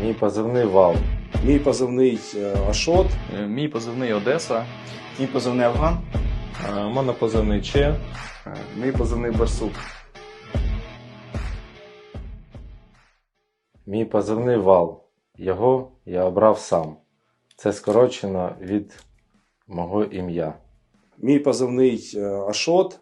Мій позивний вал. Мій позивний е, Ашот. Е, Мій позивний Одеса. Мій позивний Афган. Е, У мене позивний Че. Мій позивний Барсук. Мій позивний вал. Його я обрав сам. Це скорочено від мого ім'я. Мій позивний е, Ашот.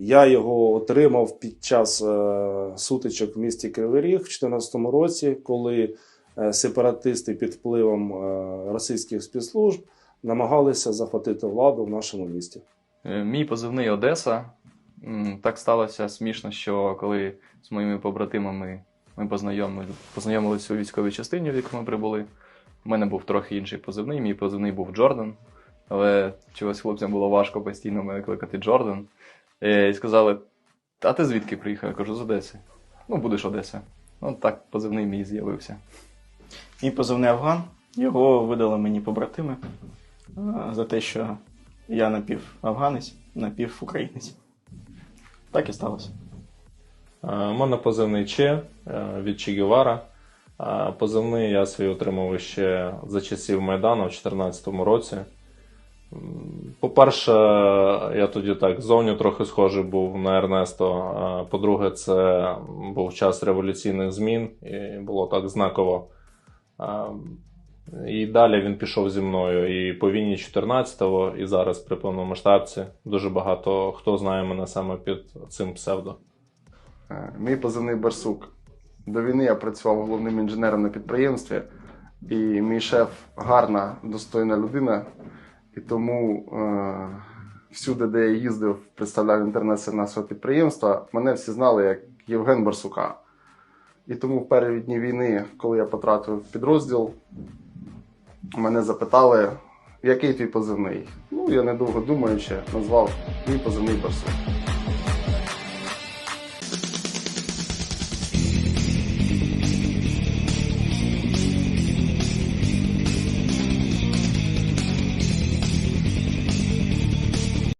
Я його отримав під час е, сутичок в місті Кривий Ріг в 2014 році, коли е, сепаратисти під впливом е, російських спецслужб намагалися захватити владу в нашому місті. Мій позивний Одеса. Так сталося смішно, що коли з моїми побратимами ми познайомили, познайомилися у військовій частині, в яку ми прибули. У мене був трохи інший позивний. Мій позивний був Джордан. Але чогось хлопцям було важко постійно мене кликати Джордан. Е, І сказали: А ти звідки приїхав? Я кажу, з Одеси. Ну, будеш Одеса. Ну так позивний мій з'явився. Мій позивний Афган. Його видали мені побратими за те, що я напів-афганець, напів-українець. Так і сталося. Е, У мене позивний Че е, від Че Гевара. Позивний я свій отримав ще за часів Майдану в 2014 році. По-перше, я тоді так зовні трохи схожий був на Ернесто. Е, По-друге, це був час революційних змін, і було так знаково. Е, І далі він пішов зі мною і по війні 14-го, і зараз при повномасштабці. Дуже багато хто знає мене саме під цим псевдо. Е, Мій позивний Барсук. До війни я працював головним інженером на підприємстві, і мій шеф гарна, достойна людина. І тому е, всюди, де я їздив, представляв інтернет нашого підприємства, мене всі знали як Євген Барсука. І тому в перші дні війни, коли я потрапив в підрозділ, мене запитали, який твій позивний. Ну, я недовго думаючи, назвав мій позивний Барсук.